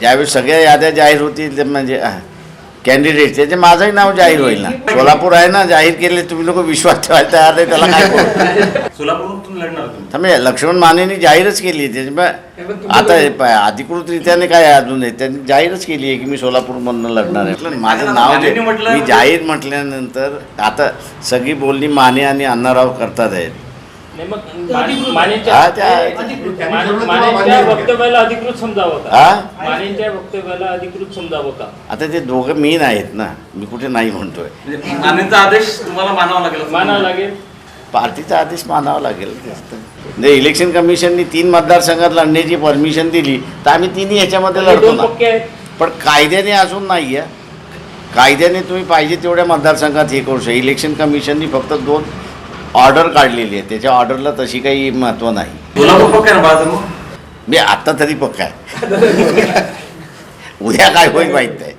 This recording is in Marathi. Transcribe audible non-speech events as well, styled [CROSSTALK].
ज्यावेळेस सगळ्या याद्या जाहीर होतील ते म्हणजे कॅन्डिडेट त्याचे माझंही नाव जाहीर होईल ना. सोलापूर आहे ना जाहीर केले तुम्ही लोक विश्वास ठेवायला तयार नाही त्याला काय थांबे लक्ष्मण मानेनी जाहीरच केली आहे त्याच्यामुळे आता हे पाय, अधिकृतरित्याने काय आहे अजून आहे त्यांनी जाहीरच केली आहे की मी सोलापूरमधनं लढणार आहे. माझं नाव जे मी जाहीर म्हटल्यानंतर आता सगळी बोलणी माने आणि अण्णाराव करतात आहेत. नाही मग मा- मानेच्या हा त्या मा- मानेच्या वक्तव्याला अधिकृत समजावं का? हा? मानेच्या वक्तव्याला अधिकृत समजावं का? आता ते दोघं मेन आहेत ना. मी कुठे नाही म्हणतोय. म्हणजे मानेचा आदेश तुम्हाला मानावा लागेल असं मानावं लागेल? पार्टीचा आदेश मानावा लागेल. म्हणजे इलेक्शन कमिशननी तीन मतदारसंघात लढण्याची परमिशन दिली तर आम्ही तिन्ही ह्याच्यामध्ये हे लढतो दोन ना. पक्के आहेत. पण कायद्याने अजून नाही आहे कायद्याने तुम्ही पाहिजे तेवढ्या मतदारसंघात हे करू शकता. इलेक्शन कमिशननी फक्त दोन ऑर्डर काढलेली आहे. त्याच्या ऑर्डरला तशी काही महत्त्व नाही. मी आत्ता तरी पक्का आहे. [LAUGHS] उद्या काय होईल माहीत नाही.